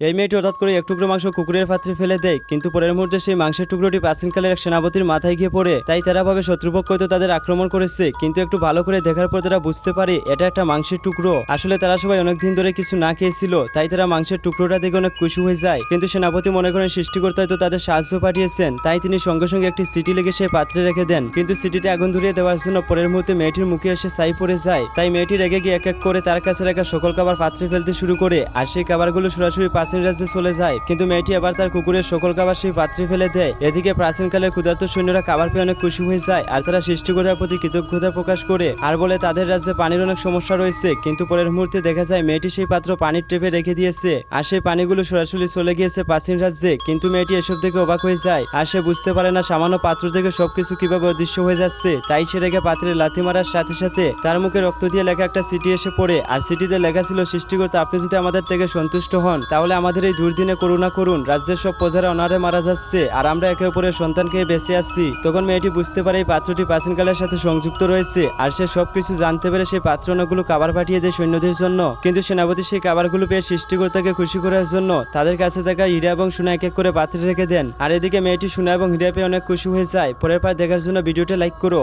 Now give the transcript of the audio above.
এই মেয়েটি হঠাৎ করে এক টুকরো মাংস কুকুরের পাত্রে ফেলে দেয়, কিন্তু পরের মুহূর্তে সেই মাংসের টুকরোটি প্রাচীনকালের এক সেনাপতির মাথায় গিয়ে পড়ে। তাই তারা ভাবে শত্রুপক্ষ হয়তো তাদের আক্রমণ করেছে, কিন্তু একটু ভালো করে দেখার পর তারা বুঝতে পারে এটা একটা মাংসের টুকরো। আসলে তারা সবাই অনেকদিন ধরে কিছু না খেয়েছিল, তাই তারা মাংসের টুকরোটা দেখে অনেক খুশি হয়ে যায়। কিন্তু সেনাপতি মনে করেন সৃষ্টিকর্তা হয়তো তাদের সাহায্য পাঠিয়েছেন, তাই তিনি সঙ্গে সঙ্গে একটি সিটি লেগে সেই পাত্রে রেখে দেন। কিন্তু সিটিতে আগুন ধরিয়ে দেওয়ার জন্য পরের মুহূর্তে মেয়েটির মুখে এসে ছাই পড়ে যায়। তাই মেয়েটি রেগে গিয়ে এক এক করে তার কাছে রাখা সকল খাবার পাত্রে ফেলতে শুরু করে, আর সেই খাবারগুলো সরাসরি প্রাচীন রাজ্যে চলে যায়। কিন্তু মেয়েটি আবার তার কুকুরের সকল খাবার সেই পাত্রে ফেলে দেয়। এদিকে প্রাচীনকালের ক্ষুধার্ত সৈন্যরা খাবার পেয়ে অনেক খুশি হয়ে যায় আর তারা সৃষ্টিকর্তার প্রতি কৃতজ্ঞতা প্রকাশ করে। আর বলে, তাদের রাজ্যে পানির অনেক সমস্যা রয়েছে। কিন্তু পরের মুহূর্তে দেখা যায় মেয়েটি সেই পাত্র পানির টেপে রেখে দিয়েছে। আর সেই পানিগুলো সরাসরি চলে গিয়েছে প্রাচীন রাজ্যে। কিন্তু মেয়েটি এসব দেখে অবাক হয়ে যায়। আর সে বুঝতে পারে না, সামান্য পাত্র থেকে সবকিছু কীভাবে অদৃশ্য হয়ে যাচ্ছে। তাই সে রেখে পাত্রে লাথি মারার সাথে সাথে তার মুখে রক্ত দিয়ে লেখা একটা সিটি এসে পড়ে। আর সিটিতে লেখা ছিল, সৃষ্টিকর্তা, আপনি যদি আমাদের থেকে সন্তুষ্ট হন, তাহলে আমাদের এই দুর্দিনে করুণা করুন। রাজ্যের সব প্রজারা অনারে মারা যাচ্ছে, আর আমরা একে অপরের সন্তানকে বেঁচে আসছি তখন মেয়েটি বুঝতে পারে এই পাত্রটি প্রাচীনকালের সাথে সংযুক্ত রয়েছে, আর সে সবকিছু জানতে পেরে সেই পাত্র অনেকগুলো খাবার পাঠিয়ে দেয় সৈন্যদের জন্য। কিন্তু সেনাপতি সেই খাবারগুলো পেয়ে সৃষ্টিকর্তাকে খুশি করার জন্য তাদের কাছে থাকা হীরা এবং সোনা এক এক করে পাত্রে রেখে দেন। আর এদিকে মেয়েটি সোনা এবং হীরা পেয়ে অনেক খুশি হয়ে যায়। পরের পর দেখার জন্য ভিডিওটা লাইক করো।